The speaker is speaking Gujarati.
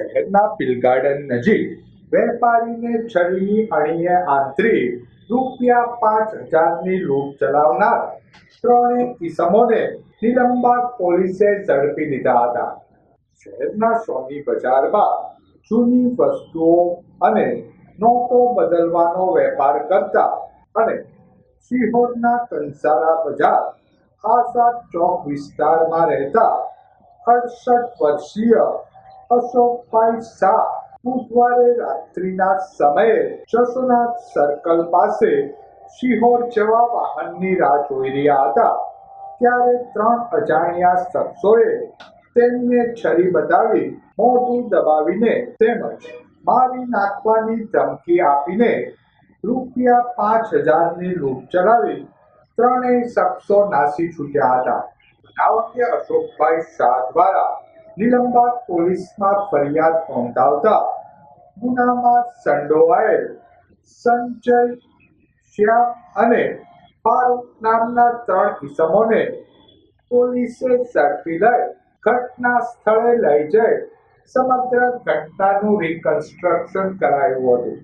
શહેરના પિલ નજીક વેપારીને છરીની અણીએ આંતરી રૂપિયા પાંચ હજારની લૂંટ ચલાવનાર ત્રણે ઇસમોને નિલંબાગ પોલીસે ઝડપી લીધા હતા. શહેરના સોની બજારમાં જૂની વસ્તુઓ અને નોટો બદલવાનો વેપાર કરતા અને સિહોરના કંસારા બજાર આઝાદ ચોક વિસ્તારમાં રહેતા અડસઠ વર્ષીય અશોકભાઈ શાહ બુધવારે રાત્રિના સમયે જસોનાથ સર્કલ પાસે શિહોર જવા વાહનની રાહ જોઈ રહ્યા હતા. ત્યારે ત્રણ અજાણ્યા શખ્સોએ તેમને છરી બતાવી મોઢું દબાવીને તેમજ મારી નાખવાની ધમકી આપીને રૂપિયા પાંચ હજારની લૂંટ ચલાવી ત્રણેય શખ્સો નાસી છૂટ્યા હતા. આ અંગે અશોકભાઈ શાહ દ્વારા નિલંબા પોલીસમાં ફરિયાદ નોંધાવતા ગુનામાં સંડોવાયેલ સંજય શ્યામ અને ફારૂક નામના ત્રણ ઇસમોને પોલીસે ઝડપી લઈ ઘટના સ્થળે લઈ જઈ સમગ્ર ઘટનાનું રિકન્સ્ટ્રક્શન કરાયું હતું.